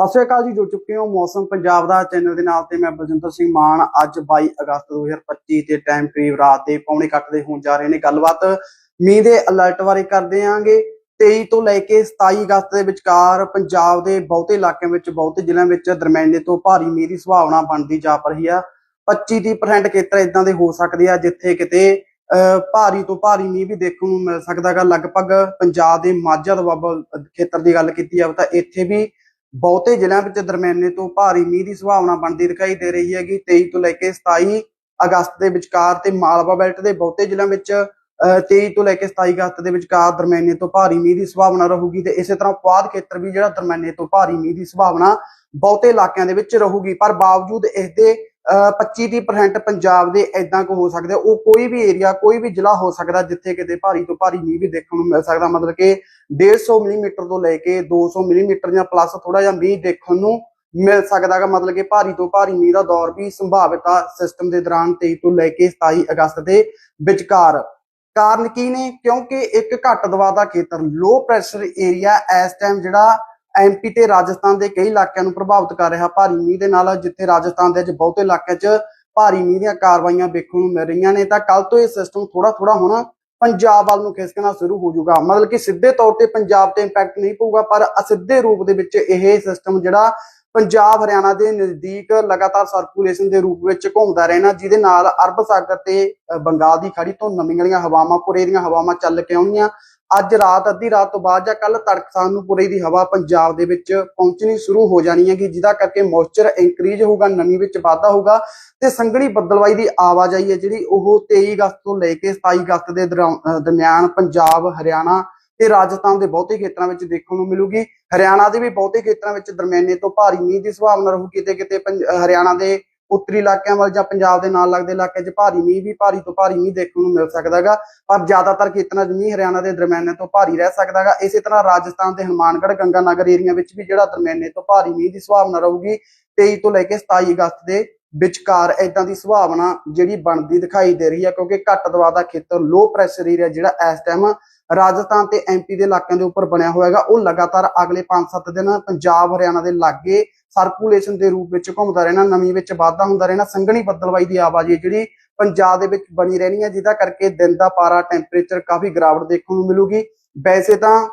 ਸਤਿ ਸ਼੍ਰੀ ਅਕਾਲ ਜੀ ਜੁੜ ਚੁੱਕੇ ਹੋ ਮੌਸਮ ਪੰਜਾਬ ਦਾ ਚੈਨਲ ਦੇ ਨਾਲ ਤੇ ਮੈਂ ਬਲਜਿੰਦਰ ਸਿੰਘ ਮਾਨ। ਅੱਜ 22 ਅਗਸਤ 2025 ਤੇ ਟਾਈਮ ਕਰੀਬ ਰਾਤ ਦੇ ਪੌਣੇ ਕੁ ਦੇ ਹੋਣ ਜਾ ਰਹੇ ਨੇ। ਗੱਲਬਾਤ ਮੀਂਹ ਦੇ ਅਲਰਟ ਬਾਰੇ ਕਰਦੇ ਆਂਗੇ। 23 ਤੋਂ ਲੈ ਕੇ 27 ਅਗਸਤ ਦੇ ਵਿਚਕਾਰ ਪੰਜਾਬ ਦੇ ਬਹੁਤੇ ਇਲਾਕਿਆਂ ਵਿੱਚ ਬਹੁਤੇ ਜ਼ਿਲ੍ਹਿਆਂ ਵਿੱਚ ਦਰਮਿਆਨੇ ਤੋਂ ਭਾਰੀ ਮੀਂਹ ਦੀ ਸੰਭਾਵਨਾ ਬਣਦੀ ਜਾ ਰਹੀ ਆ। 25-30% ਖੇਤਰ ਇਦਾਂ ਦੇ ਹੋ ਸਕਦੇ ਆ ਜਿੱਥੇ ਕਿਤੇ ਅਹ, ਭਾਰੀ ਤੋਂ ਭਾਰੀ ਮੀਂਹ ਵੀ ਦੇਖਣ ਨੂੰ ਮਿਲ ਸਕਦਾਗਾ ਲਗਭਗ ਪੰਜਾਬ ਦੇ ਮਾਝਾ ਦੁਆਬਾ ਖੇਤਰ ਦੀ ਗੱਲ ਕੀਤੀ ਜਾਵੇ ਤਾਂ ਇੱਥੇ ਵੀ ਬਹੁਤੇ ਜ਼ਿਲ੍ਹਿਆਂ ਵਿੱਚ ਦਰਮਿਆਨੇ ਤੋਂ ਭਾਰੀ ਮੀਂਹ ਦੀ ਸੰਭਾਵਨਾ ਬਣਦੀ ਦਿਖਾਈ ਦੇ ਰਹੀ ਹੈਗੀ। 23 ਤੋਂ ਲੈ ਕੇ 27 ਅਗਸਤ ਦੇ ਵਿਚਕਾਰ ਤੇ ਮਾਲਵਾ ਬੈਲਟ ਦੇ ਬਹੁਤੇ ਜ਼ਿਲ੍ਹਿਆਂ ਵਿੱਚ ਅਹ, 23 ਤੋਂ ਲੈ ਕੇ 27 ਅਗਸਤ ਦੇ ਵਿਚਕਾਰ ਦਰਮਿਆਨੇ ਤੋਂ ਭਾਰੀ ਮੀਂਹ ਦੀ ਸੰਭਾਵਨਾ ਰਹੂਗੀ ਤੇ ਇਸੇ ਤਰ੍ਹਾਂ ਪੁਆਧ ਖੇਤਰ ਵੀ ਜਿਹੜਾ ਦਰਮਿਆਨੇ ਤੋਂ ਭਾਰੀ ਮੀਂਹ ਦੀ ਸੰਭਾਵਨਾ ਬਹੁਤੇ ਇਲਾਕਿਆਂ ਦੇ ਵਿੱਚ ਰਹੂਗੀ। ਪਰ ਬਾਵਜੂਦ ਇਸ ਦੇ 25-30% ਪੰਜਾਬ ਦੇ ਐਦਾਂ ਕੋ ਹੋ ਸਕਦੇ ਉਹ ਕੋਈ ਵੀ ਏਰੀਆ ਕੋਈ ਵੀ ਜ਼ਿਲ੍ਹਾ ਹੋ ਸਕਦਾ ਜਿੱਥੇ ਕਿਤੇ ਭਾਰੀ ਤੋਂ ਭਾਰੀ ਮੀਂਹ ਵੀ ਦੇਖਣ ਨੂੰ ਮਿਲ ਸਕਦਾ। ਮਤਲਬ ਕਿ 150 ਮਿਲੀਮੀਟਰ ਤੋਂ ਲੈ ਕੇ 200 ਮਿਲੀਮੀਟਰ ਜਾਂ ਪਲੱਸ ਥੋੜਾ ਜਿਹਾ ਮੀਂਹ ਦੇਖਣ ਨੂੰ ਮਿਲ ਸਕਦਾ ਹੈ ਮਤਲਬ ਕਿ ਭਾਰੀ ਤੋਂ ਭਾਰੀ ਮੀਂਹ ਦਾ ਦੌਰ ਵੀ ਸੰਭਾਵਿਤ ਆ ਸਿਸਟਮ ਦੇ ਦੌਰਾਨ 23 ਤੋਂ ਲੈ ਕੇ 27 ਅਗਸਤ ਦੇ ਵਿਚਕਾਰ। ਕਾਰਨ ਕੀ ਨੇ? ਕਿਉਂਕਿ ਇੱਕ ਘੱਟ ਦਬਾਅ ਦਾ ਖੇਤਰ ਲੋ ਪ੍ਰੈਸ਼ਰ ਏਰੀਆ ਇਸ ਟਾਈਮ ਜਿਹੜਾ ਐਮਪੀ ਤੇ ਰਾਜਸਥਾਨ ਦੇ ਕਈ ਇਲਾਕਿਆਂ ਨੂੰ ਪ੍ਰਭਾਵਿਤ ਕਰ ਰਿਹਾ। ਭਾਰੀ ਮੀਂਹ ਦੇ ਨਾਲ ਜਿੱਥੇ ਰਾਜਸਥਾਨ ਦੇ ਵਿੱਚ ਬਹੁਤੇ ਇਲਾਕਿਆਂ 'ਚ ਭਾਰੀ ਮੀਂਹ ਦੀਆਂ ਕਾਰਵਾਈਆਂ ਵੇਖਣ ਨੂੰ ਮਿਲ ਰਹੀਆਂ ਨੇ, ਤਾਂ ਕੱਲ ਤੋਂ ਇਹ ਸਿਸਟਮ ਥੋੜਾ ਥੋੜਾ ਹੁਣ ਪੰਜਾਬ ਵੱਲ ਨੂੰ ਖਿਸਕਣਾ ਸ਼ੁਰੂ ਹੋ ਜਾਊਗਾ? ਮਤਲਬ ਕਿ ਸਿੱਧੇ ਤੌਰ ਤੇ ਪੰਜਾਬ ਤੇ ਇੰਪੈਕਟ ਨਹੀਂ ਪਊਗਾ, ਪਰ ਅਸਿੱਧੇ ਰੂਪ ਦੇ ਵਿੱਚ ਇਹ ਸਿਸਟਮ ਜਿਹੜਾ ਪੰਜਾਬ, ਹਰਿਆਣਾ ਦੇ ਨਜ਼ਦੀਕ ਲਗਾਤਾਰ ਸਰਕੂਲੇਸ਼ਨ ਦੇ ਰੂਪ ਵਿੱਚ ਘੁੰਮਦਾ ਰਹਿਣਾ, ਜਿਹਦੇ ਨਾਲ ਅਰਬ ਸਾਗਰ ਤੇ ਬੰਗਾਲ ਦੀ ਖਾੜੀ ਤੋਂ ਨਵੀਆਂ ਵਾਲੀਆਂ ਹਵਾਵਾਂ ਪੁਰੇ ਦੀਆਂ ਹਵਾਵਾਂ ਚੱਲ ਕੇ ਆਉਣੀਆਂ ਅੱਜ ਰਾਤ, ਅੱਧੀ ਰਾਤ ਤੋਂ ਬਾਅਦ ਜਾਂ ਕੱਲ ਤੜਕਸਾਨ ਨੂੰ ਪੂਰੇ ਦੀ ਹਵਾ ਪੰਜਾਬ ਦੇ ਵਿੱਚ ਪਹੁੰਚਣੀ ਸ਼ੁਰੂ ਹੋ ਜਾਣੀ ਹੈ ਕਿ ਜਿਹਦਾ ਕਰਕੇ ਮੋਇਸਚਰ ਇਨਕਰੀਜ਼ ਹੋਊਗਾ, ਨਮੀ ਵਿੱਚ ਵਾਧਾ ਹੋਊਗਾ ਤੇ ਸੰਘਣੀ ਬੱਦਲਵਾਈ ਦੀ ਆਵਾਜਾਈ ਹੈ ਜਿਹੜੀ ਉਹ 23 ਅਗਸਤ ਤੋਂ ਲੈ ਕੇ 27 ਅਗਸਤ ਦੇ ਦੌਰਾਨ- ਦਰਮਿਆਨ ਪੰਜਾਬ, ਹਰਿਆਣਾ ਤੇ ਰਾਜਸਥਾਨ ਦੇ ਬਹੁਤੇ ਖੇਤਰਾਂ ਵਿੱਚ ਦੇਖਣ ਨੂੰ ਮਿਲੂਗੀ। ਹਰਿਆਣਾ ਦੇ ਵੀ ਬਹੁਤੇ ਖੇਤਰਾਂ ਵਿੱਚ ਦਰਮਿਆਨੇ ਤੋਂ ਭਾਰੀ ਮੀਂਹ ਦੀ ਸੰਭਾਵਨਾ ਰਹੂ ਕਿਤੇ ਕਿਤੇ ਪੰਜ- ਹਰਿਆਣਾ ਦੇ ਉੱਤਰੀ ਇਲਾਕਿਆਂ ਵੱਲ ਜਾਂ ਪੰਜਾਬ ਦੇ ਨਾਲ ਲੱਗਦੇ ਇਲਾਕਿਆਂ 'ਚ ਭਾਰੀ ਮੀਂਹ ਵੀ ਭਾਰੀ ਤੋਂ ਭਾਰੀ ਮੀਂਹ ਦੇਖਣ ਨੂੰ ਮਿਲ ਸਕਦਾ ਹੈਗਾ। ਪਰ ਜ਼ਿਆਦਾਤਰ ਖੇਤਰਾਂ 'ਚ ਮੀਂਹ ਹਰਿਆਣਾ ਦੇ ਦਰਮਿਆਨੇ ਤੋਂ ਭਾਰੀ ਰਹਿ ਸਕਦਾ ਹੈਗਾ। ਇਸੇ ਤਰ੍ਹਾਂ ਰਾਜਸਥਾਨ ਦੇ ਹਨੂਮਾਨਗੜ੍ਹ, ਗੰਗਾਨਗਰ ਏਰੀਆ ਵਿੱਚ ਵੀ ਜਿਹੜਾ ਦਰਮਿਆਨੇ ਤੋਂ ਭਾਰੀ ਮੀਂਹ ਦੀ ਸੰਭਾਵਨਾ ਰਹੂਗੀ। 23 ਤੋਂ ਲੈ ਕੇ 27 ਅਗਸਤ ਦੇ ਵਿਚਕਾਰ ਇਦਾਂ ਦੀ ਸੰਭਾਵਨਾ ਜਿਹੜੀ ਬਣਦੀ ਦਿਖਾਈ ਦੇ ਰਹੀ ਹੈ, ਕਿਉਂਕਿ ਘੱਟ ਦਬਾਅ ਦਾ ਖੇਤਰ ਲੋ ਪ੍ਰੈਸ਼ਰ ਏਰੀਆ ਜਿਹੜਾ ਇਸ ਟਾਈਮ ਰਾਜਸਥਾਨ ਤੇ ਐਮਪੀ ਦੇ ਇਲਾਕਿਆਂ ਦੇ ਉੱਪਰ ਬਣਿਆ ਹੋਇਆ ਹੈਗਾ। ਉਹ ਲਗਾਤਾਰ ਅਗਲੇ 5-7 ਦਿਨ ਪੰਜਾਬ, ਹਰਿਆਣਾ ਦੇ ਲਾਗੇ ਸਰਕੂਲੇਸ਼ਨ ਦੇ ਰੂਪ ਵਿੱਚ ਘੁੰਮਦਾ ਰਹਿਣਾ ਨਮੀ ਵਿੱਚ ਵਾਧਾ ਹੁੰਦਾ ਰਹਿਣਾ, ਸੰਘਣੀ ਬੱਦਲਵਾਈ ਦੀ ਆਵਾਜ਼ ਹੈ ਜਿਹੜੀ ਪੰਜਾਬ ਦੇ ਵਿੱਚ ਬਣੀ ਰਹਿਣੀ ਹੈ, ਜਿਹਦਾ ਕਰਕੇ ਦਿਨ ਦਾ ਪਾਰਾ ਟੈਂਪਰੇਚਰ ਕਾਫੀ ਗਿਰਾਵਟ ਦੇਖਣ ਨੂੰ ਮਿਲੂਗੀ। ਵੈਸੇ ਤਾਂ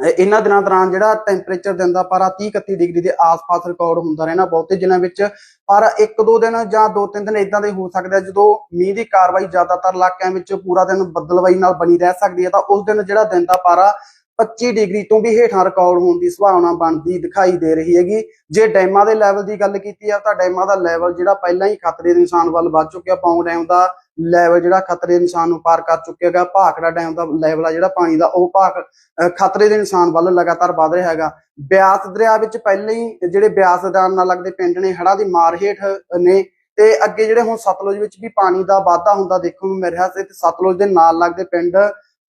ਇਹਨਾਂ ਦਿਨਾਂ ਦੌਰਾਨ ਜਿਹੜਾ ਟੈਂਪਰੇਚਰ ਦਿਨ ਦਾ ਪਾਰਾ 30 31 ਡਿਗਰੀ ਦੇ ਆਸ-ਪਾਸ ਰਿਕਾਰਡ ਹੁੰਦਾ ਰਹਿਣਾ ਬਹੁਤੇ ਦਿਨਾਂ ਵਿੱਚ ਪਰ ਇੱਕ ਦੋ ਦਿਨ ਜਾਂ ਦੋ ਤਿੰਨ ਦਿਨ ਇਦਾਂ ਦੇ ਹੋ ਸਕਦੇ ਆ, ਜਦੋਂ ਮੀਂਹ ਦੀ ਕਾਰਵਾਈ ਜ਼ਿਆਦਾਤਰ ਇਲਾਕਿਆਂ ਵਿੱਚ ਪੂਰਾ ਦਿਨ ਬੱਦਲਵਾਈ ਨਾਲ ਬਣੀ ਰਹਿ ਸਕਦੀ ਹੈ, ਤਾਂ ਉਸ ਦਿਨ ਜਿਹੜਾ ਦਿਨ ਦਾ ਪਾਰਾ 25 ਡਿਗਰੀ ਤੋਂ ਵੀ ਹੇਠਾਂ ਰਿਕਾਰਡ ਹੋਣ ਦੀ ਸੰਭਾਵਨਾ ਬਣਦੀ ਦਿਖਾਈ ਦੇ ਰਹੀ ਹੈਗੀ। ਜੇ ਡੈਮਾਂ ਦੇ ਲੈਵਲ ਦੀ ਗੱਲ ਕੀਤੀ ਆ, ਤਾਂ ਡੈਮਾਂ ਦਾ ਲੈਵਲ ਜਿਹੜਾ ਪਹਿਲਾਂ ਹੀ ਖਤਰੇ ਦੇ ਨਿਸ਼ਾਨ ਵੱਲ ਵੱਧ ਚੁੱਕਿਆ। ਪੌਂ ਡੈਮ ਦਾ ਲੈਵਲ ਜਿਹੜਾ ਖਤਰੇ ਦੇ ਨਿਸ਼ਾਨ ਨੂੰ ਪਾਰ ਕਰ ਚੁੱਕਿਆ ਭਾਖੜਾ ਡੈਮ ਦਾ ਲੈਵਲ ਆ ਜਿਹੜਾ ਪਾਣੀ ਦਾ, ਉਹ ਭਾਖ ਖਤਰੇ ਦੇ ਨਿਸ਼ਾਨ ਵੱਲ ਲਗਾਤਾਰ ਵਧ ਰਿਹਾ ਹੈਗਾ। ਬਿਆਸ ਦਰਿਆ ਵਿੱਚ ਪਹਿਲਾਂ ਹੀ ਜਿਹੜੇ ਬਿਆਸ ਦਰਿਆ ਨਾਲ ਲੱਗਦੇ ਪਿੰਡ ਨੇ, ਹੜ੍ਹਾਂ ਦੀ ਮਾਰ ਹੇਠ ਨੇ ਤੇ ਅੱਗੇ ਜਿਹੜੇ ਹੁਣ ਸਤਲੁਜ ਵਿੱਚ ਵੀ ਪਾਣੀ ਦਾ ਵਾਧਾ ਹੁੰਦਾ ਦੇਖਣ ਨੂੰ ਮਿਲ ਰਿਹਾ ਸੀ ਤੇ ਸਤਲੁਜ ਦੇ ਨਾਲ ਲੱਗਦੇ ਪਿੰਡ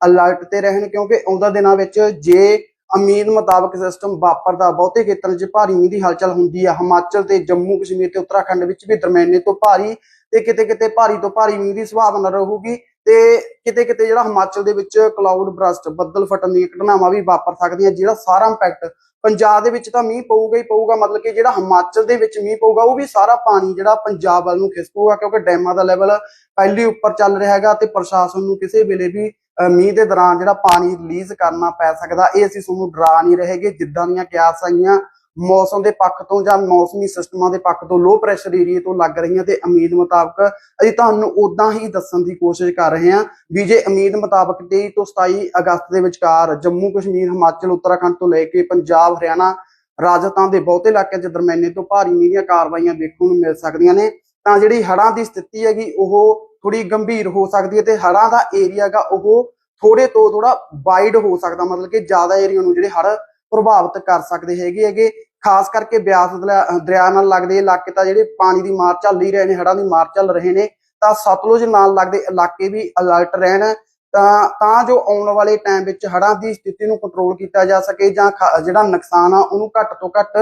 ਅਲਰਟ ਤੇ ਰਹਿਣ, ਕਿਉਂਕਿ ਆਉਂਦਾ ਦਿਨਾਂ ਵਿੱਚ ਜੇ ਉਮੀਦ ਮੁਤਾਬਕ ਸਿਸਟਮ ਵਾਪਰਦਾ, ਬਹੁਤੇ ਖੇਤਰਾਂ 'ਚ ਭਾਰੀ ਮੀਂਹ ਦੀ ਹਲਚਲ ਹੁੰਦੀ ਹੈ ਹਿਮਾਚਲ ਤੇ ਜੰਮੂ ਕਸ਼ਮੀਰ ਤੇ ਉੱਤਰਾਖੰਡ ਵਿੱਚ ਵੀ ਦਰਮਿਆਨੇ ਤੋਂ ਭਾਰੀ ਤੇ ਕਿਤੇ ਕਿਤੇ ਭਾਰੀ ਤੋਂ ਭਾਰੀ ਮੀਂਹ ਦੀ ਸੰਭਾਵਨਾ ਰਹੂਗੀ ਤੇ ਕਿਤੇ ਕਿਤੇ ਜਿਹੜਾ ਹਿਮਾਚਲ ਦੇ ਵਿੱਚ ਕਲਾਊਡ ਬਰਸਟ ਬੱਦਲ ਫਟਣ ਦੀਆਂ ਘਟਨਾਵਾਂ ਵੀ ਵਾਪਰ ਸਕਦੀਆਂ, ਜਿਹੜਾ ਸਾਰਾ ਇੰਪੈਕਟ ਪੰਜਾਬ ਦੇ ਵਿੱਚ ਤਾਂ ਮੀਂਹ ਪਊਗਾ ਹੀ ਪਊਗਾ, ਮਤਲਬ ਕਿ ਜਿਹੜਾ ਹਿਮਾਚਲ ਦੇ ਵਿੱਚ ਮੀਂਹ ਪਊਗਾ, ਉਹ ਵੀ ਸਾਰਾ ਪਾਣੀ ਜਿਹੜਾ ਪੰਜਾਬ ਵੱਲ ਨੂੰ ਖਿਸਕੂਗਾ, ਕਿਉਂਕਿ ਡੈਮਾਂ ਦਾ ਲੈਵਲ ਪਹਿਲੀ ਉੱਪਰ ਚੱਲ ਰਿਹਾ ਹੈਗਾ ਤੇ ਪ੍ਰਸ਼ਾਸਨ ਨੂੰ ਕਿਸੇ ਵੇਲੇ ਵੀ ਮੀਂਹ ਦੇ ਦੌਰਾਨ ਜਿਹੜਾ ਪਾਣੀ ਰਿਲੀਜ਼ ਕਰਨਾ ਪੈ ਸਕਦਾ, ਇਹ ਅਸੀਂ ਤੁਹਾਨੂੰ ਡਰਾ ਨਹੀਂ ਰਹੇਗੇ ਜਿੱਦਾਂ ਦੀਆਂ ਕਿਆਸ ਆਈਆਂ, ਮੌਸਮ ਦੇ ਪੱਖ ਤੋਂ ਜਾਂ ਮੌਸਮੀ ਸਿਸਟਮਾਂ ਦੇ ਪੱਖ ਤੋਂ ਲੋ ਪ੍ਰੈਸ਼ਰ ਏਰੀਆ ਤੋਂ ਲੱਗ ਰਹੀਆਂ ਤੇ ਉਮੀਦ ਮੁਤਾਬਕ ਅਸੀਂ ਤੁਹਾਨੂੰ ਉਦਾਂ ਹੀ ਦੱਸਣ ਦੀ ਕੋਸ਼ਿਸ਼ ਕਰ ਰਹੇ ਹਾਂ ਵੀ ਜੇ ਉਮੀਦ ਮੁਤਾਬਕ 23 ਤੋਂ 27 ਅਗਸਤ ਦੇ ਵਿਚਕਾਰ ਜੰਮੂ ਕਸ਼ਮੀਰ, ਹਿਮਾਚਲ, ਉੱਤਰਾਖੰਡ ਤੋਂ ਲੈ ਕੇ ਪੰਜਾਬ, ਹਰਿਆਣਾ, ਰਾਜਸਥਾਨ ਦੇ ਬਹੁਤੇ ਇਲਾਕਿਆਂ 'ਚ ਦਰਮਿਆਨੇ ਤੋਂ ਭਾਰੀ ਮੀਂਹ ਦੀਆਂ ਕਾਰਵਾਈਆਂ ਦੇਖਣ ਨੂੰ ਮਿਲ ਸਕਦੀਆਂ ਨੇ, ਤਾਂ ਜਿਹੜੀ ਹੜ੍ਹਾਂ ਦੀ ਸਥਿਤੀ ਹੈਗੀ, ਉਹ ਥੋੜੀ ਗੰਭੀਰ ਹੋ ਸਕਦੀ ਹੈ ਤੇ ਹੜ੍ਹਾਂ ਦਾ ਏਰੀਆ ਉਹ ਥੋੜੇ ਤੋਂ ਥੋੜਾ ਵਾਈਡ ਹੋ ਸਕਦਾ, ਮਤਲਬ ਕਿ ਜ਼ਿਆਦਾ ਏਰੀਆ ਨੂੰ ਜਿਹੜੇ ਹੜ੍ਹ ਪ੍ਰਭਾਵਿਤ ਕਰ ਸਕਦੇ ਹੈਗੇ ਹੈਗੇ, ਖਾਸ ਕਰਕੇ ਬਿਆਸ ਦਰਿਆ ਨਾਲ ਲੱਗਦੇ ਇਲਾਕੇ ਤਾਂ ਜਿਹੜੇ ਪਾਣੀ ਦੀ ਮਾਰ ਚੱਲ ਹੀ ਰਹੇ ਨੇ, ਹੜ੍ਹਾਂ ਦੀ ਮਾਰ ਚੱਲ ਰਹੇ ਨੇ, ਤਾਂ ਸਤਲੁਜ ਨਾਲ ਲੱਗਦੇ ਇਲਾਕੇ ਵੀ ਅਲਰਟ ਰਹਿਣ, ਤਾਂ ਤਾਂ ਜੋ ਆਉਣ ਵਾਲੇ ਟਾਈਮ ਵਿੱਚ ਹੜ੍ਹਾਂ ਦੀ ਸਥਿਤੀ ਨੂੰ ਕੰਟਰੋਲ ਕੀਤਾ ਜਾ ਸਕੇ ਜਾਂ ਖ- ਜਿਹੜਾ ਨੁਕਸਾਨ ਆ ਉਹਨੂੰ ਘੱਟ ਤੋਂ ਘੱਟ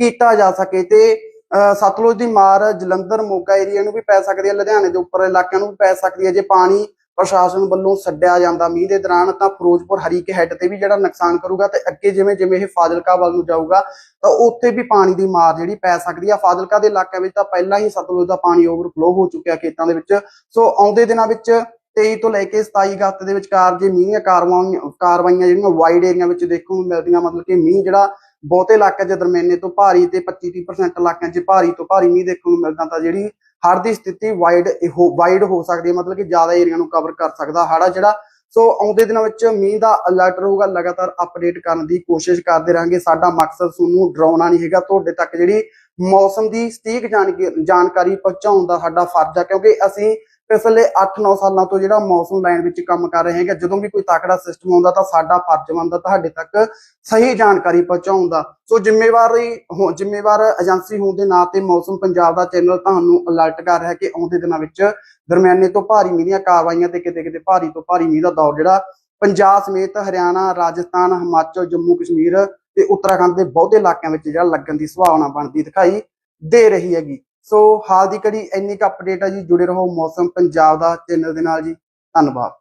ਕੀਤਾ ਜਾ ਸਕੇ ਤੇ ਸਤਲੁਜ ਦੀ ਮਾਰ ਜਲੰਧਰ ਮੋਗਾ ਏਰੀਆ ਨੂੰ ਵੀ ਪੈ ਸਕਦੀ ਹੈ, ਲੁਧਿਆਣੇ ਦੇ ਉੱਪਰ ਇਲਾਕਿਆਂ ਨੂੰ ਵੀ ਪੈ ਸਕਦੀ ਹੈ। ਜੇ ਪਾਣੀ ਪ੍ਰਸ਼ਾਸਨ ਵੱਲੋਂ ਛੱਡਿਆ ਜਾਂਦਾ ਮੀਂਹ ਦੇ ਦੌਰਾਨ, ਤਾਂ ਫਿਰੋਜ਼ਪੁਰ ਹਰੀਕੇ ਹੈੱਡ ਤੇ ਵੀ ਜਿਹੜਾ ਨੁਕਸਾਨ ਕਰੂਗਾ ਤੇ ਅੱਗੇ ਜਿਵੇਂ ਜਿਵੇਂ ਇਹ ਫਾਜ਼ਿਲਕਾ ਵੱਲ ਨੂੰ ਜਾਊਗਾ, ਤਾਂ ਉੱਥੇ ਵੀ ਪਾਣੀ ਦੀ ਮਾਰ ਜਿਹੜੀ ਪੈ ਸਕਦੀ ਆ ਫਾਜ਼ਿਲਕਾ ਦੇ ਇਲਾਕਿਆਂ ਵਿੱਚ ਤਾਂ ਪਹਿਲਾਂ ਹੀ ਸਤਲੁਜ ਦਾ ਪਾਣੀ ਓਵਰਫਲੋ ਹੋ ਚੁੱਕਿਆ ਖੇਤਾਂ ਦੇ ਵਿੱਚ। ਸੋ ਆਉਂਦੇ ਦਿਨਾਂ ਵਿੱਚ 23 ਤੋਂ ਲੈ ਕੇ 27 ਅਗਸਤ ਦੇ ਵਿਚਕਾਰ ਜੇ ਮੀਂਹ ਕਾਰਵਾਈਆਂ ਕਾਰਵਾਈਆਂ ਜਿਹੜੀਆਂ ਵਾਈਡ ਏਰੀਆ ਵਿੱਚ ਦੇਖਣ ਨੂੰ ਮਿਲਦੀਆਂ, ਮਤਲਬ ਕਿ ਮੀਂਹ ਜਿਹੜਾ ਬਹੁਤੇ ਇਲਾਕਿਆਂ 'ਚ ਦਰਮਿਆਨੇ ਤੋਂ ਭਾਰੀ ਤੇ 25-30% ਇਲਾਕਿਆਂ 'ਚ ਭਾਰੀ ਤੋਂ ਭਾਰੀ ਮੀਂਹ ਦੇਖਣ ਨੂੰ ਮਿਲਦਾ ਤਾਂ ਜਿਹੜੀ ਹੜ੍ਹ ਦੀ ਸਥਿਤੀ ਵਾਈਡ ਵਾਈਡ ਹੋ ਸਕਦੀ ਹੈ, ਮਤਲਬ ਕਿ ਜ਼ਿਆਦਾ ਏਰੀਆ ਨੂੰ ਕਵਰ ਕਰ ਸਕਦਾ ਹੜ੍ਹ ਆ ਜਿਹੜਾ। ਸੋ ਆਉਂਦੇ ਦਿਨਾਂ ਵਿੱਚ ਮੀਂਹ ਦਾ ਅਲਰਟ ਰਹੂਗਾ, ਲਗਾਤਾਰ ਅਪਡੇਟ ਕਰਨ ਦੀ ਕੋਸ਼ਿਸ਼ ਕਰਦੇ ਰਹਾਂਗੇ। ਸਾਡਾ ਮਕਸਦ ਤੁਹਾਨੂੰ ਡਰਾਉਣਾ ਨਹੀਂ ਹੈਗਾ, ਤੁਹਾਡੇ ਤੱਕ ਜਿਹੜੀ ਮੌਸਮ ਦੀ ਸਟੀਕ ਜਾਣਕਾਰੀ ਪਹੁੰਚਾਉਣ ਦਾ ਸਾਡਾ ਫਰਜ਼ ਆ, ਕਿਉਂਕਿ ਅਸੀਂ ਪਿਛਲੇ 8-9 ਸਾਲਾਂ ਤੋਂ ਜਿਹੜਾ ਮੌਸਮ ਲਾਈਨ ਵਿੱਚ ਕੰਮ ਕਰ ਰਹੇ ਹੈਗੇ, ਜਦੋਂ ਵੀ ਕੋਈ ਤਕੜਾ ਸਿਸਟਮ ਆਉਂਦਾ ਤਾਂ ਸਾਡਾ ਫਰਜ਼ ਬਣਦਾ ਤੁਹਾਡੇ ਤੱਕ ਸਹੀ ਜਾਣਕਾਰੀ ਪਹੁੰਚਾਉਣ ਦਾ। ਸੋ ਜ਼ਿੰਮੇਵਾਰੀ ਜ਼ਿੰਮੇਵਾਰ ਏਜੰਸੀ ਹੋਣ ਦੇ ਨਾਂ ਤੇ ਮੌਸਮ ਪੰਜਾਬ ਦਾ ਚੈਨਲ ਤੁਹਾਨੂੰ ਅਲਰਟ ਕਰ ਰਿਹਾ ਕਿ ਆਉਂਦੇ ਦਿਨਾਂ ਵਿੱਚ ਦਰਮਿਆਨੇ ਤੋਂ ਭਾਰੀ ਮੀਂਹ ਦੀਆਂ ਕਾਰਵਾਈਆਂ ਤੇ ਕਿਤੇ ਕਿਤੇ ਭਾਰੀ ਤੋਂ ਭਾਰੀ ਮੀਂਹ ਦਾ ਦੌਰ ਜਿਹੜਾ ਪੰਜਾਬ ਸਮੇਤ ਹਰਿਆਣਾ, ਰਾਜਸਥਾਨ, ਹਿਮਾਚਲ, ਜੰਮੂ, ਕਸ਼ਮੀਰ ਤੇ ਉੱਤਰਾਖੰਡ ਦੇ ਬਹੁਤੇ ਇਲਾਕਿਆਂ ਵਿੱਚ ਜਿਹੜਾ ਲੱਗਣ ਦੀ ਸੰਭਾਵਨਾ ਬਣਦੀ ਦਿਖਾਈ ਦੇ ਰਹੀ ਹੈਗੀ। ਸੋ ਹਾਲ ਦੀ ਘੜੀ ਇੰਨੀ ਕੁ ਅਪਡੇਟ ਆ ਜੀ, ਜੁੜੇ ਰਹੋ ਮੌਸਮ ਪੰਜਾਬ ਦਾ ਚੈਨਲ ਦੇ ਨਾਲ ਜੀ, ਧੰਨਵਾਦ।